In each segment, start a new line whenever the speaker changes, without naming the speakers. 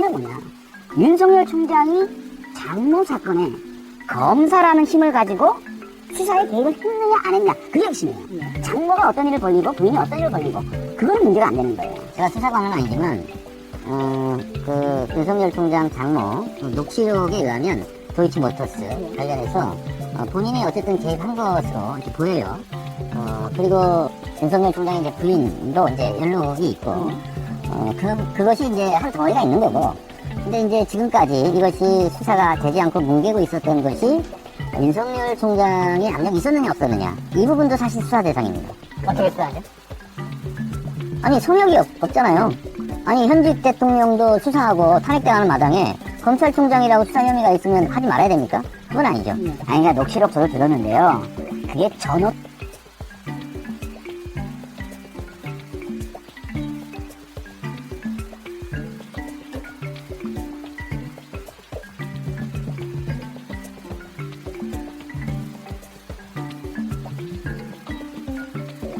문제는 뭐냐? 윤석열 총장이 장모 사건에 검사라는 힘을 가지고 수사에 개입을 했느냐 안 했냐 그게 핵심이에요. 장모가 어떤 일을 벌리고 부인이 어떤 일을 벌리고 그건 문제가 안 되는 거예요.
제가 수사관은 아니지만 어, 그 윤석열 총장 장모 그 녹취록에 의하면 도이치모터스 관련해서 어, 본인이 어쨌든 개입한 것으로 이렇게 보여요. 어, 그리고 윤석열 총장의 이제 부인도 이제 연루이 있고 어, 그, 그것이 이제 한 덩어리가 있는 거고 근데 이제 지금까지 이것이 수사가 되지 않고 뭉개고 있었던 것이 윤석열 총장의 압력이 있었느냐 없었느냐 이 부분도 사실 수사 대상입니다.
어떻게 수사하죠?
아니 성역이 없, 없잖아요. 아니 현직 대통령도 수사하고 탄핵당하는 마당에 검찰총장이라고 수사 혐의가 있으면 하지 말아야 됩니까? 그건 아니죠.
아니 그러니까 녹취록 저도 들었는데요. 그게 전업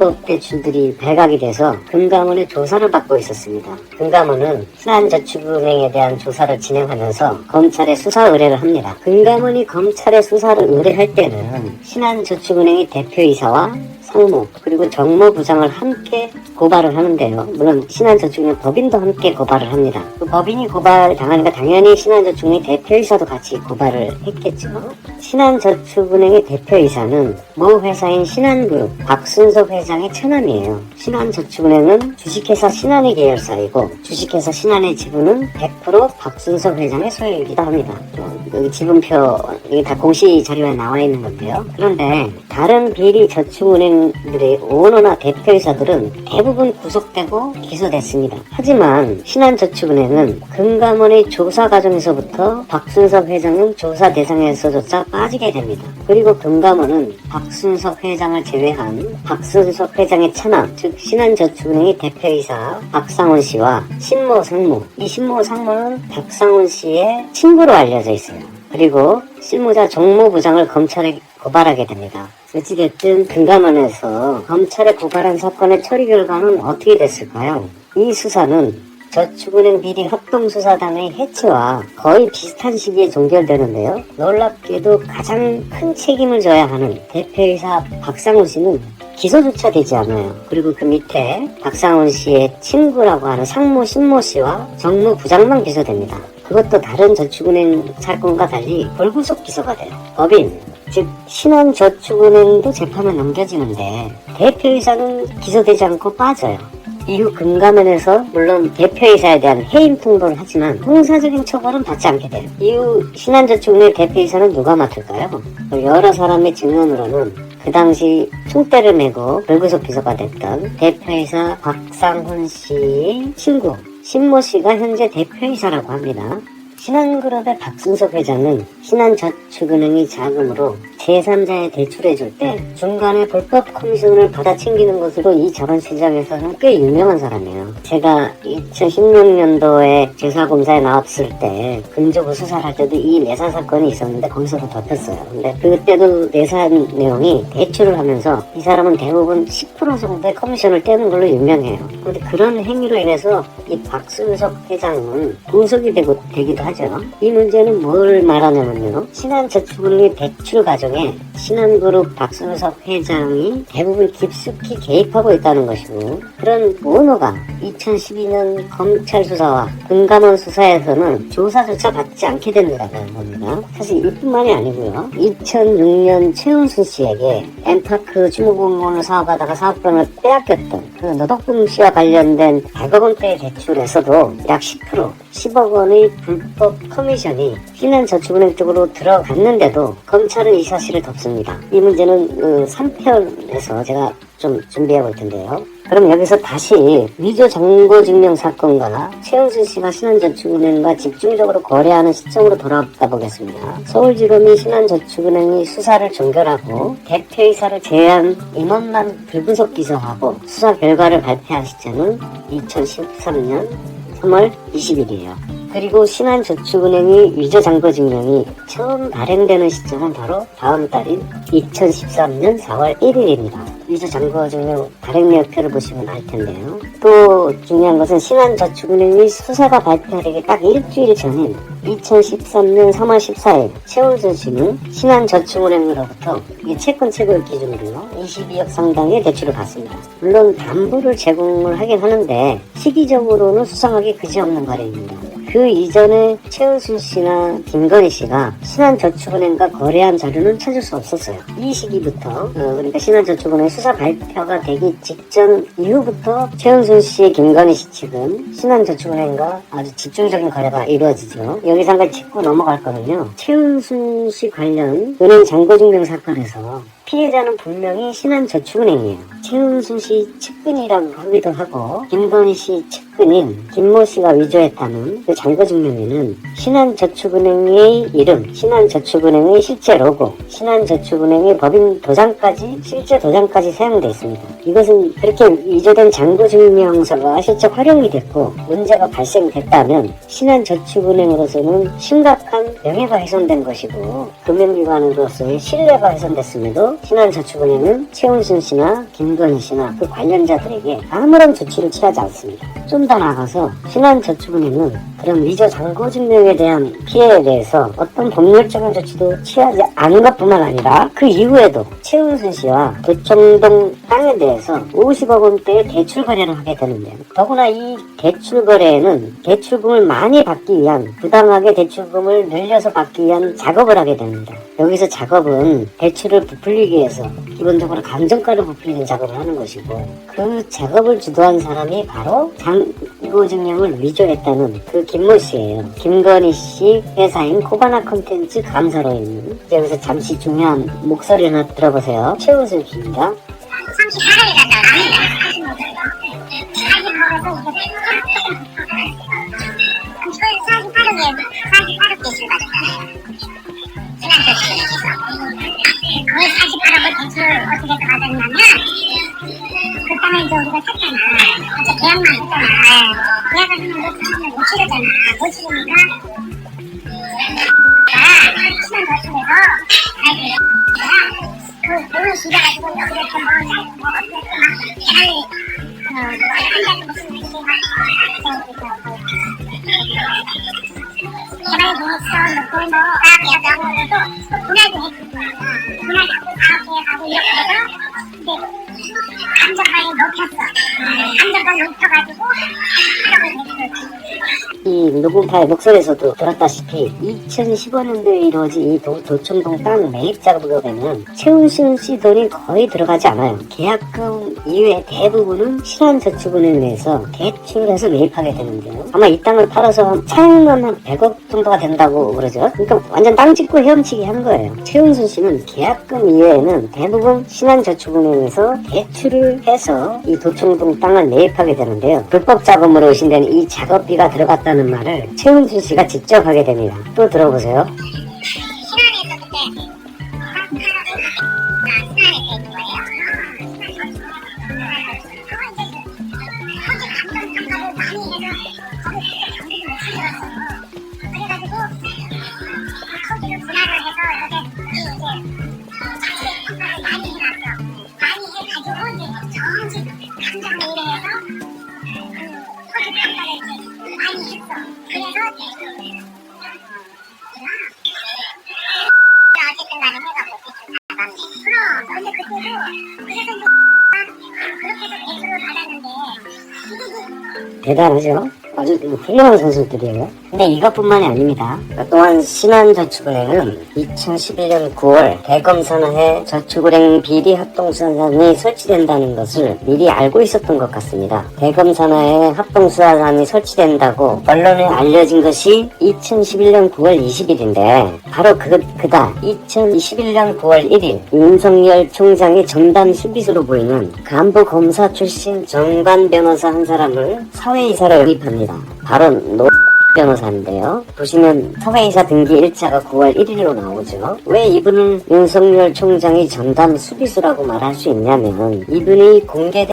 법 대출들이 발각이 돼서 금감원의 조사를 받고 있었습니다. 금감원은 신한저축은행에 대한 조사를 진행하면서 검찰에 수사 의뢰를 합니다. 금감원이 검찰에 수사를 의뢰할 때는 신한저축은행의 대표이사와 상무 그리고 정무부장을 함께 고발을 하는데요. 물론 신한저축은행 법인도 함께 고발을 합니다. 그 법인이 고발 당하니까 당연히 신한저축은행 대표이사도 같이 고발을 했겠죠. 신한저축은행의 대표이사는 모 회사인 신한그룹 박순석 회장의 처남이에요. 신한저축은행은 주식회사 신한의 계열사이고 주식회사 신한의 지분은 100% 박순석 회장의 소유이기도 합니다. 어, 여기 지분표 여기 다 공시 자료에 나와 있는 건데요. 그런데 다른 비리 저축은행 들의 오너나 대표이사들은 대부분 구속되고 기소됐습니다. 하지만 신한저축은행은 금감원의 조사 과정에서부터 박순석 회장은 조사 대상에서조차 빠지게 됩니다. 그리고 금감원은 박순석 회장을 제외한 박순석 회장의 차남, 즉 신한저축은행의 대표이사 박상원 씨와 신모 상무, 이 신모 상무는 박상원 씨의 친구로 알려져 있어요. 그리고 실무자 정무부장을 검찰에 고발하게 됩니다. 어찌됐든 금감원에서 검찰에 고발한 사건의 처리 결과는 어떻게 됐을까요? 이 수사는 저축은행 비리 합동수사단의 해체와 거의 비슷한 시기에 종결되는데요. 놀랍게도 가장 큰 책임을 져야 하는 대표이사 박상훈 씨는 기소조차 되지 않아요. 그리고 그 밑에 박상훈 씨의 친구라고 하는 상무 신모 씨와 정무 부장만 기소됩니다. 그것도 다른 저축은행 사건과 달리 불구속 기소가 돼요. 법인, 즉 신한저축은행도 재판에 넘겨지는데 대표이사는 기소되지 않고 빠져요. 이후 금감원에서 물론 대표이사에 대한 해임 통보를 하지만 형사적인 처벌은 받지 않게 돼요. 이후 신한저축은행 대표이사는 누가 맡을까요? 여러 사람의 증언으로는 그 당시 총대를 메고 불구속 기소가 됐던 대표이사 박상훈 씨의 친구 신모 씨가 현재 대표이사라고 합니다. 신한그룹의 박순석 회장은 신한저축은행의 자금으로 제3자에 대출해줄 때 중간에 불법 커미션을 받아 챙기는 것으로 이 자본 시장에서는 꽤 유명한 사람이에요. 제가 2016년도에 제사검사에 나왔을 때 근조부 수사를 할 때도 이 내사 사건이 있었는데 거기서도 덮였어요. 근데 그때도 내사 내용이 대출을 하면서 이 사람은 대부분 10% 정도의 커미션을 떼는 걸로 유명해요. 그런데 그런 행위로 인해서 이 박순석 회장은 구속이 되고, 되기도 하죠. 이 문제는 뭘 말하냐면요. 신한저축은행의 대출 과정에 신한그룹 박순석 회장이 대부분 깊숙이 개입하고 있다는 것이고 그런 오너가 2012년 검찰 수사와 금감원 수사에서는 조사조차 받지 않게 된다는 겁니다. 사실 이뿐만이 아니고요. 2006년 최은순 씨에게 엠파크 주무공무원을 사업하다가 사업권을 빼앗겼던 그 노덕분 씨와 관련된 100억 원대의 대출에서도 약 10% 10억 원의 불법 커미션이 신한저축은행 쪽으로 들어갔는데도 검찰은 이 사실을 덮습니다. 이 문제는 그 3편에서 제가 좀 준비해 볼 텐데요. 그럼 여기서 다시 위조 정보 증명 사건과 최은순 씨가 신한저축은행과 집중적으로 거래하는 시점으로 돌아가 보겠습니다. 서울지검이 신한저축은행이 수사를 종결하고 대표이사를 제외한 임원만 불구속 기소하고 수사 결과를 발표한 시점은 2013년 3월 20일이에요. 그리고 신한저축은행의 위조장부증명이 처음 발행되는 시점은 바로 다음 달인 2013년 4월 1일입니다. 위조장부증명 발행력표를 보시면 알 텐데요. 또 중요한 것은 신한저축은행의 수사가 발표되기 딱 일주일 전인 2013년 3월 14일 최우선 씨는 신한저축은행으로부터 이 채권 채굴 기준으로 22억 상당의 대출을 받습니다. 물론 담보를 제공을 하긴 하는데 시기적으로는 수상하기 그지없는 거래입니다. 그 이전에 최은순 씨나 김건희 씨가 신한저축은행과 거래한 자료는 찾을 수 없었어요. 이 시기부터 어, 그러니까 신한저축은행 수사 발표가 되기 직전 이후부터 최은순 씨, 김건희 씨 측은 신한저축은행과 아주 집중적인 거래가 이루어지죠. 여기서 한 가지 짚고 넘어갈 거는요. 최은순 씨 관련 은행 잔고증명 사건에서 피해자는 분명히 신한저축은행이에요. 최은순 씨 측근이라고 하기도 하고 김건희 씨 측근인 김모 씨가 위조했다는 그 잔고증명에는 신한저축은행의 이름, 신한저축은행의 실제 로고, 신한저축은행의 법인 도장까지 실제 도장까지 사용돼 있습니다. 이것은 그렇게 위조된 잔고증명서가 실제 활용이 됐고 문제가 발생됐다면 신한저축은행으로서는 심각한 명예가 훼손된 것이고 금융기관으로서의 신뢰가 훼손됐음에도 신한저축은행은 최은순 씨나 김건희 씨나 그 관련자들에게 아무런 조치를 취하지 않습니다. 좀 더 나아가서 신한저축은행은 그런 위조 잔고증명에 대한 피해에 대해서 어떤 법률적인 조치도 취하지 않은 것뿐만 아니라 그 이후에도 최은순 씨와 도청동 땅에 대해서 50억 원대의 대출 거래를 하게 되는데요. 더구나 이 대출 거래에는 대출금을 많이 받기 위한 부당하게 대출금을 늘려서 받기 위한 작업을 하게 됩니다. 여기서 작업은 대출을 부풀리기 위해서 기본적으로 감정가를 부풀리는 작업을 하는 것이고 그 작업을 주도한 사람이 바로 장고증명을 위조했다는 그 김모 씨예요. 김건희 씨 회사인 코바나 콘텐츠 감사로 있는 여기서 잠시 중요한 목소리 하나 들어보세요. 최우순 씨입니다.
38회를 갔다 왔습니다. 48억에 48억 대출 받았잖아요. 그 48억을 대출 어떻게 받았냐면 그 땅을 이제 우리가 샀잖아. 어제 계약만 했잖아. 계약을 사실은 못 치르잖아. 못 치르니까 그 주셔가지고 여기를 더뭐 어, 이렇 게 막 했어
이 녹음파의 목소리에서도 들었다시피 2015년도에 이루어진 이 도, 도청동 땅 매입 작업을 보면 최은순 씨 돈이 거의 들어가지 않아요. 계약금 이외의 대부분은 신한저축은행에서 대출해서 매입하게 되는데요. 아마 이 땅을 팔아서 차익만 한 100억 정도가 된다고 그러죠. 그러니까 완전 땅 짓고 헤엄치기 하는 거예요. 최은순 씨는 계약금 이외에는 대부분 신한저축 은행에서 대출을 해서 이 도청동 땅을 매입하게 되는데요. 불법 자금으로 의심되는 이 작업비가 들어갔다는 말을 최은순 씨가 직접 하게 됩니다. 또 들어보세요.
그래서 근데 그때도 그래서 그렇게 해서 대출을 받았는데
대단하죠? 아주 훌륭한 선수들이에요. 근데 이것뿐만이 아닙니다. 또한 신한저축은행은 2011년 9월 대검 산하에 저축은행 비리 합동수사단이 설치된다는 것을 미리 알고 있었던 것 같습니다. 대검 산하에 합동수사단이 설치된다고 언론에 알려진 것이 2011년 9월 20일인데 바로 그, 그다 2021년 9월 1일 윤석열 총장의 전담 수비수로 보이는 간부 검사 출신 정관 변호사 한 사람을 사회이사로 영입합니다. 바로 노 변호사인데요. 보시면 사회이사 등기 일자가 9월 1일로 나오죠. 왜 이분을 윤석열 총장이 전담 수비수라고 말할 수 있냐면 이분이 공개된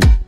그